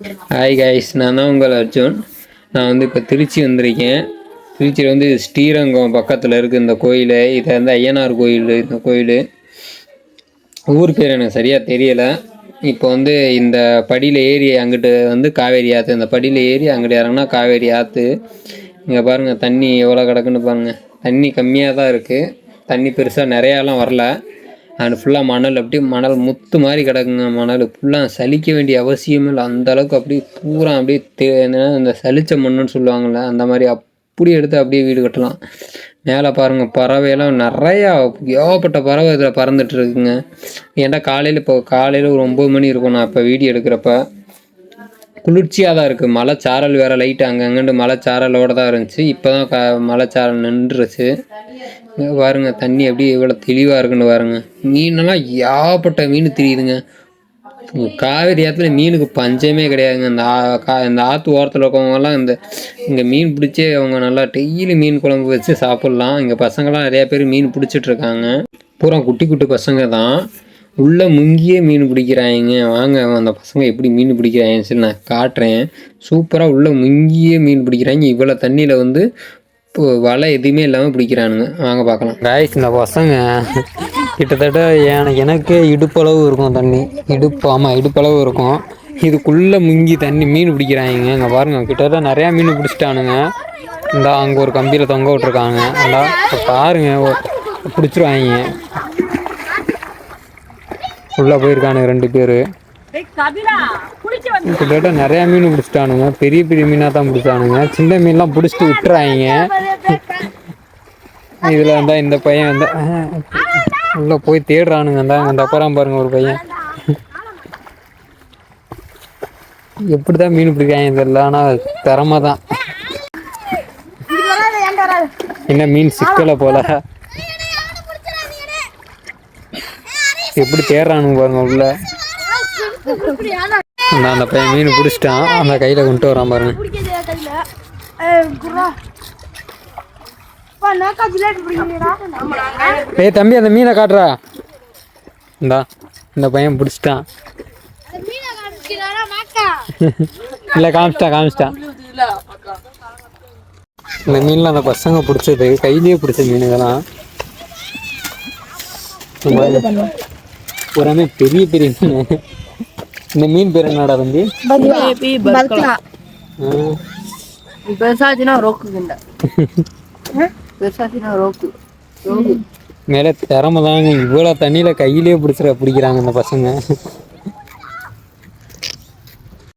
Hi guys நான் தான் உங்கள் அர்ஜுன். நான் வந்து இப்போ திருச்சி வந்திருக்கேன். திருச்சியில் வந்து ஸ்ரீரங்கம் பக்கத்தில் இருக்குது இந்த கோயில். இது வந்து ஐயனார் கோயில் இந்த கோயில். ஊர் பேர் எனக்கு சரியாக தெரியலை. இப்போ வந்து இந்த படியில் ஏறி அங்கிட்டு வந்து காவேரி ஆற்று இந்த படியில் ஏறி அங்கிட்டு இறங்குனா காவேரி ஆற்று இங்கே பாருங்கள் தண்ணி எவ்வளோ கிடக்குன்னு பாருங்கள் தண்ணி கம்மியாக தான் இருக்குது தண்ணி பெருசாக நிறையாலாம் வரல. அண்ட் ஃபுல்லாக மணல் அப்படியே மணல் முத்து மாதிரி கிடக்குங்க. மணல் ஃபுல்லாக சலிக்க வேண்டிய அவசியமே இல்லை. அந்த அளவுக்கு அப்படியே பூரா அப்படியே தே இந்த சலிச்ச மண்ணுன்னு சொல்லுவாங்கள்ல அந்த மாதிரி அப்படி எடுத்து அப்படியே வீடு கட்டலாம். மேலே பாருங்கள் பறவையெல்லாம் நிறையா ஏகப்பட்ட பறவை இதில் பறந்துட்டு இருக்குங்க. ஏன்டா காலையில் இப்போ காலையில் ஒரு ஒம்பது மணி இருக்கும். நான் இப்போ வீடியோ எடுக்கிறப்ப குளிர்ச்சியாக தான் இருக்குது மழை சாரல் வேறு லைட் அங்கங்கண்டு மழை சாரலோட தான் இருந்துச்சு. இப்போ தான் க மலைச்சாரல் சாரல் நின்றுச்சு பாருங்க தண்ணி அப்படியே இவ்வளோ தெளிவாக இருக்குன்னு பாருங்க. மீனெல்லாம் ஏகப்பட்ட மீன் தெரியுதுங்க. காவேரி ஆற்றுல மீனுக்கு பஞ்சமே கிடையாதுங்க. இந்த கா இந்த ஆற்று ஓரத்தில் இருக்கவங்கலாம் இந்த இங்கே மீன் பிடிச்சி அவங்க நல்லா டெய்லி மீன் குழம்பு வச்சு சாப்பிட்லாம். இங்கே பசங்களாம் நிறையா பேர் மீன் பிடிச்சிட்டு இருக்காங்க. பூரா குட்டி குட்டி பசங்க தான். உள்ளே முங்கியே மீன் பிடிக்கிறாங்க வாங்க அந்த பசங்க எப்படி மீன் பிடிக்கிறாங்கன்னு சொல்லி நான் காட்டுறேன். சூப்பராக உள்ளே முங்கியே மீன் பிடிக்கிறாங்க இவ்வளோ தண்ணியில் வந்து இப்போ வலை எதுவுமே இல்லாமல் பிடிக்கிறானுங்க. வாங்க பார்க்கலாம். காய்ஸ் இந்த பசங்க கிட்டத்தட்ட எனக்கு எனக்கே இடுப்பளவு இருக்கும் தண்ணி. இடுப்பு ஆமாம் இடுப்பளவு இருக்கும். இதுக்குள்ளே முங்கி தண்ணி மீன் பிடிக்கிறாங்க அங்கே பாருங்கள் கிட்டத்தட்ட நிறையா மீன் பிடிச்சிட்டானுங்க. இந்தா அங்கே ஒரு கம்பியில் தொங்க விட்ருக்காங்க அதான் இப்போ பாருங்க பிடிச்சிருவாங்க உள்ளே போயிருக்கானுங்க ரெண்டு பேர். கிட்டத்தட்ட நிறையா மீன் பிடிச்சிட்டானுங்க. பெரிய பெரிய மீனாக தான் பிடிச்சானுங்க. சின்ன மீன்லாம் பிடிச்சிட்டு விட்டுறாங்க. இதில் வந்தால் இந்த பையன் வந்து உள்ளே போய் தேடுறானுங்க. அந்த அந்த அப்புறம் பாருங்க ஒரு பையன். எப்படி தான் மீன் பிடிக்காங்க தெரியல ஆனால் திறமை தான் என்ன மீன் சிக்கலை போல. எப்படி தேடுறானுங்க பாருங்க உள்ள. நான் அந்த பையன் மீன் பிடிச்சிட்டான். அந்த கையில் கொண்டு வரான் பாருங்க. ஏய் தம்பி அந்த மீனை காட்டுறா. இந்தா இந்த பையன் பிடிச்சிட்டான். இல்லை காமிச்சிட்டான் காமிச்சிட்டான். இந்த மீன்லாம் அந்த பசங்க பிடிச்சது கையிலேயே பிடிச்ச மீன் இதெல்லாம் பூராமே பெரிய பெரிய மீன் இந்த மீன் பேர் என்னடா தம்பி? ஆ, பெருசாச்சுன்னா ரோக்கு கிண்ட. பெருசாச்சுன்னா ரோக்கு. ரோகு மேலே திறமை தாங்க இவ்வளோ தண்ணியில் கையிலேயே பிடிச்சிட பிடிக்கிறாங்க இந்த பசங்க.